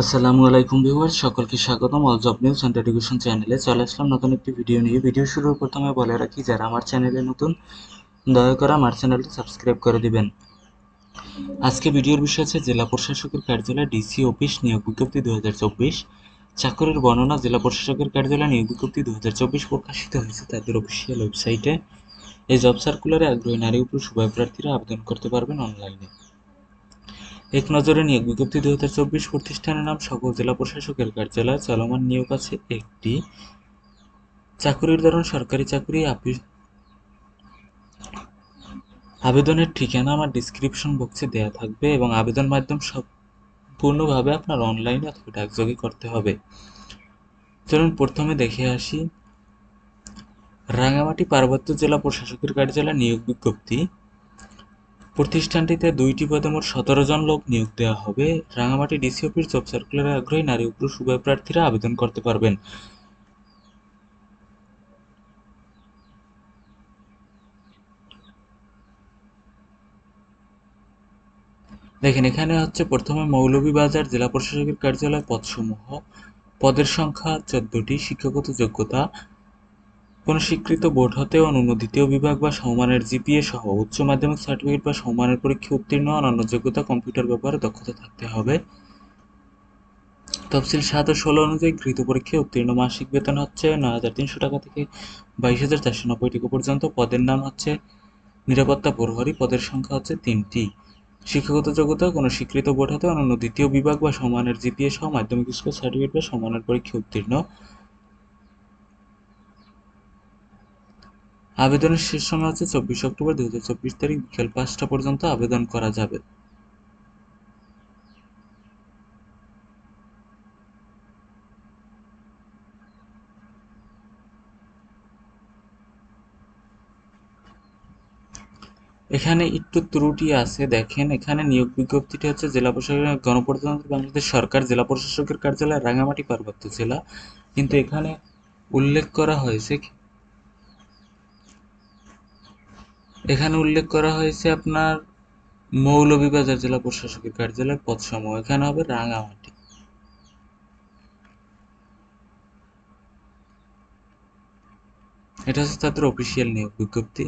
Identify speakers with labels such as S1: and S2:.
S1: আসসালামু আলাইকুম ভিউয়ার সকলকে স্বাগতম। All job news and education চ্যানেলে চলে আসলাম নতুন একটি ভিডিও নিয়ে। ভিডিও শুরুর প্রথমে বলে রাখি, যারা আমার চ্যানেলে নতুন, দয়া করে আমার চ্যানেলটি সাবস্ক্রাইব করে দিবেন। আজকে ভিডিওর বিষয় আছে জেলা প্রশাসকের কার্যালয় ডিসি অফিস নিয়োগ বিজ্ঞপ্তি দু হাজার চব্বিশ। চাকরির বর্ণনা, জেলা প্রশাসকের কার্যালয় নিয়োগ বিজ্ঞপ্তি দু হাজার চব্বিশ প্রকাশিত হয়েছে তাদের অফিসিয়াল ওয়েবসাইটে এই জব সার্কুলারে আগ্রহী নারী ও পুরুষ উভয় প্রার্থীরা আবেদন করতে পারবেন অনলাইনে এক নজরে নিয়োগ বিজ্ঞপ্তি দু হাজার চব্বিশ প্রতিষ্ঠানের নাম সকল জেলা প্রশাসকের কার্যালয় চলমান নিয়োগ আছে একটি চাকুরির ধরন সরকারি চাকরি আবেদনের ঠিকানা আমার ডিসক্রিপশন বক্সে দেওয়া থাকবে এবং আবেদন মাধ্যম সম্পূর্ণভাবে আপনার অনলাইনে অথবা ডাকযোগে করতে হবে। চলুন প্রথমে দেখে আসি। রাঙামাটি পার্বত্য জেলা প্রশাসকের কার্যালয় নিয়োগ বিজ্ঞপ্তি। প্রতিষ্ঠানটিতে দুইটি পদে মোট সতেরো জন লোক নিয়োগ দেওয়া হবে। রাঙামাটি ডিসি অফিস জব সার্কুলারে আগ্রহী নারী ও উভয় প্রার্থীরা আবেদন করতে পারবেন। দেখেন, এখানে হচ্ছে প্রথমে মৌলভীবাজার জেলা প্রশাসকের কার্যালয় পদসমূহ। পদের সংখ্যা চোদ্দটি, শিক্ষাগত যোগ্যতা কোনো স্বীকৃত বোর্ড হতে অনন্য দ্বিতীয় বিভাগ বা সমমানের জিপিএ সহ উচ্চ মাধ্যমিক সার্টিফিকেট বা সমমানের পরীক্ষা উত্তীর্ণ অনন্য যোগ্যতা কম্পিউটার ব্যাপারে দক্ষতা থাকতে হবে। তফসিল সাত ও ষোলো অনুযায়ী গৃহীত পরীক্ষায় উত্তীর্ণ মাসিক বেতন হচ্ছে নয় হাজার তিনশো টাকা থেকে বাইশ হাজার চারশো নব্বই টাকা পর্যন্ত। পদের নাম হচ্ছে নিরাপত্তা প্রহরী। পদের সংখ্যা হচ্ছে তিনটি। শিক্ষাগত যোগ্যতা, কোনো স্বীকৃত বোর্ড হতে অনন্য দ্বিতীয় বিভাগ বা সমানের জিপিএ সহ মাধ্যমিক স্কুল সার্টিফিকেট বা সমানের পরীক্ষা উত্তীর্ণ। আবেদনের শেষ সময় হচ্ছে চব্বিশ অক্টোবর দু হাজার চব্বিশ তারিখ, বিকেল পাঁচটা পর্যন্ত আবেদন করা যাবে। এখানে একটু ত্রুটি আছে, দেখেন, এখানে নিয়োগ বিজ্ঞপ্তিটি হচ্ছে জেলা প্রশাসনের গণপ্রজাতন্ত্রী বাংলাদেশ সরকার, জেলা প্রশাসকের কার্যালয়, রাঙামাটি পার্বত্য জেলা। কিন্তু এখানে উল্লেখ করা হয়েছে এখানে উল্লেখ করা হয়েছে আপনার মৌলভীবাজার জেলা প্রশাসকের কার্যালয় পদসমূহ এখানে হবে রাঙামাটি। এটা হচ্ছে তাদের অফিসিয়াল নিয়োগ বিজ্ঞপ্তি।